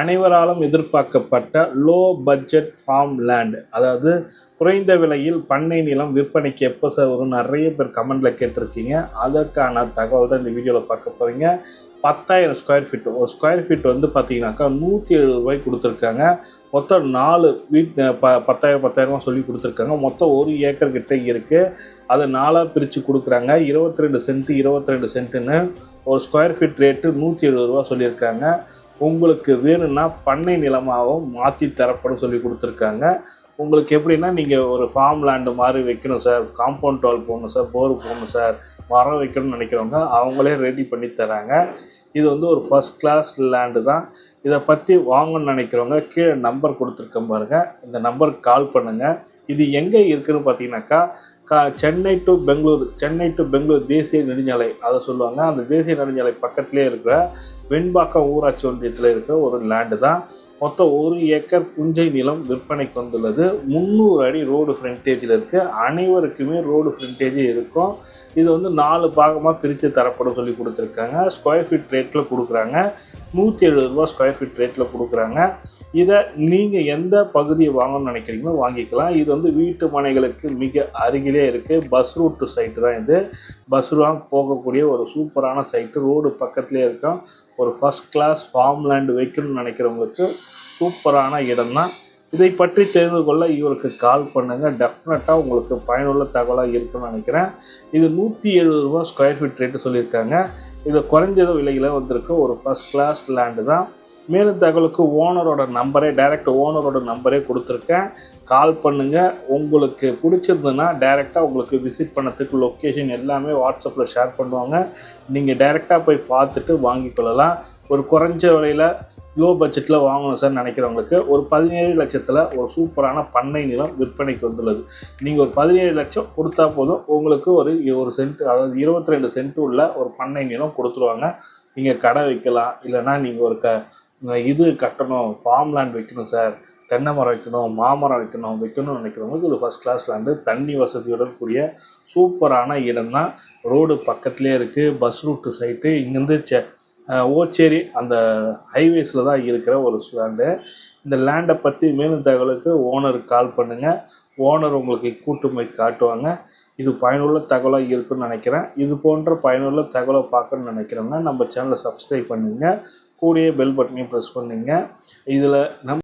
அனைவராலும் எதிர்பார்க்கப்பட்ட low budget farm land அதாவது குறைந்த விலையில் பண்ணை நிலம் விற்பனைக்கு எப்போ சார் வரும்? நிறைய பேர் கமெண்டில் கேட்டிருக்கீங்க. அதற்கான தகவல் தான் இந்த வீடியோவில் பார்க்க போகிறீங்க பத்தாயிரம் ஸ்கொயர் ஃபீட் ஒரு ஸ்கொயர் ஃபீட் வந்து பார்த்தீங்கன்னாக்கா நூற்றி எழுபது ரூபாய் கொடுத்துருக்காங்க. மொத்தம் நாலு வீட் ப பத்தாயிரம் பத்தாயிரமா சொல்லி கொடுத்துருக்காங்க. மொத்தம் ஒரு ஏக்கர் கிட்டே இருக்குது அதை நாலாக பிரித்து கொடுக்குறாங்க. இருபத்தி ரெண்டு சென்ட்டு இருபத்தி ரெண்டு சென்ட்டுன்னு ஒரு ஸ்கொயர் ஃபீட் ரேட்டு நூற்றி எழுபது ரூபா சொல்லியிருக்காங்க. உங்களுக்கு வேணும்னா பண்ணை நிலமாகவும் மாற்றி தரப்படும் சொல்லி கொடுத்துருக்காங்க. உங்களுக்கு எப்படின்னா நீங்கள் ஒரு ஃபார்ம் லேண்டு மாதிரி வைக்கணும் சார் காம்பவுண்ட் வால் போடணும் சார் போர் போடணும் சார் மரம் வைக்கணும்னு நினைக்கிறவங்க அவங்களே ரெடி பண்ணி தராங்க. இது வந்து ஒரு ஃபஸ்ட் கிளாஸ் லேண்டு தான். இதை பற்றி வாங்கணும்னு நினைக்கிறவங்க கீழே நம்பர் கொடுத்துருக்கேன் பாருங்கள் இந்த நம்பருக்கு கால் பண்ணுங்கள் இது எங்கே இருக்குதுன்னு பார்த்தீங்கன்னாக்கா கா சென்னை டு பெங்களூர் சென்னை டு பெங்களூர் தேசிய நெடுஞ்சாலை அதை சொல்லுவாங்க. அந்த தேசிய நெடுஞ்சாலை பக்கத்துலேயே இருக்கிற வெண்பாக்கம் ஊராட்சி ஒன்றியத்தில் இருக்கிற ஒரு லேண்டு தான். மொத்தம் ஒரு ஏக்கர் புஞ்சை நிலம் விற்பனைக்கு வந்துள்ளது. முந்நூறு அடி ரோடு ஃப்ரண்டேஜில் இருக்குது அனைவருக்குமே ரோடு ஃப்ரண்டேஜ் இருக்கும். இது வந்து நாலு பாகமாக பிரித்து தரப்படும் சொல்லி கொடுத்துருக்காங்க. ஸ்கொயர் ஃபீட் ரேட்டில் கொடுக்குறாங்க. நூற்றி எழுபது ரூபா ஸ்கொயர் ஃபீட் ரேட்டில் கொடுக்குறாங்க. இதை நீங்கள் எந்த பகுதியை வாங்கணும்னு நினைக்கிறீங்களோ வாங்கிக்கலாம். இது வந்து வீட்டு மனைகளுக்கு மிக அருகிலே இருக்குது பஸ் ரூட்டு சைட்டு தான் இது. பஸ் போகக்கூடிய ஒரு சூப்பரான சைட்டு ரோடு பக்கத்துலேயே இருக்கும். ஒரு ஃபஸ்ட் கிளாஸ் ஃபார்ம் லேண்டு வைக்கணும்னு நினைக்கிறவங்களுக்கு சூப்பரான இடம் தான் இதை பற்றி தெரிந்து கொள்ள இவருக்கு கால் பண்ணுங்கள் டெஃபினட்டாக உங்களுக்கு பயனுள்ள தகவலாக இருக்குன்னு நினைக்கிறேன். இது நூற்றி எழுபது ரூபா ஸ்கொயர் ஃபீட் ரேட்டு சொல்லியிருக்காங்க. இது குறைஞ்சது விலையில் வந்திருக்கு. ஒரு ஃபஸ்ட் கிளாஸ் லேண்டு தான். மேலும் தகவலுக்கு ஓனரோட நம்பரே டைரக்ட் ஓனரோட நம்பரே கொடுத்துருக்கேன். கால் பண்ணுங்கள் உங்களுக்கு பிடிச்சிருந்ததுன்னா டைரெக்டாக உங்களுக்கு விசிட் பண்ணத்துக்கு லொக்கேஷன் எல்லாமே வாட்ஸ்அப்பில் ஷேர் பண்ணுவாங்க. நீங்கள் டைரெக்டாக போய் பார்த்துட்டு வாங்கிக்கொள்ளலாம் ஒரு குறைஞ்ச விலையில் லோ பட்ஜெட்டில் வாங்கணும் சார் நினைக்கிறவங்களுக்கு ஒரு பதினேழு லட்சத்தில் ஒரு சூப்பரான பண்ணை நிலம் விற்பனைக்கு வந்துள்ளது. நீங்கள் ஒரு பதினேழு லட்சம் கொடுத்தா போதும் உங்களுக்கு ஒரு ஒரு சென்ட் அதாவது இருபத்தி ரெண்டு சென்ட் உள்ள ஒரு பண்ணை நிலம் கொடுத்துருவாங்க. நீங்கள் கடை வைக்கலாம் இல்லைன்னா நீங்கள் ஒரு க இது கட்டணும் ஃபார்ம் லேண்ட் வைக்கணும் சார். தென்னை மரம் வைக்கணும் மாமரம் வைக்கணும் வைக்கணும்னு நினைக்கிறவங்களுக்கு இது ஃபஸ்ட் கிளாஸ் லேண்டு தண்ணி வசதியுடன் கூடிய சூப்பரான இடம் தான் ரோடு பக்கத்துலேயே இருக்குது பஸ் ரூட்டு சைட்டு இங்கேருந்து செ ஓச்சேரி அந்த ஹைவேஸில் தான் இருக்கிற ஒரு லேண்டு இந்த லேண்டை பற்றி மேலும் தகவலுக்கு ஓனருக்கு கால் பண்ணுங்கள் ஓனர் உங்களுக்கு கூட்டு போய் காட்டுவாங்க. இது பயனுள்ள தகவலாக இருக்குன்னு நினைக்கிறேன். இது போன்ற பயனுள்ள தகவலை பார்க்கணுன்னு நினைக்கிறவங்க நம்ம சேனலை சப்ஸ்கிரைப் பண்ணுங்கள் கூடிய பெல் பட்டனையும் ப்ரெஸ் பண்ணுங்கள் இதில் நம்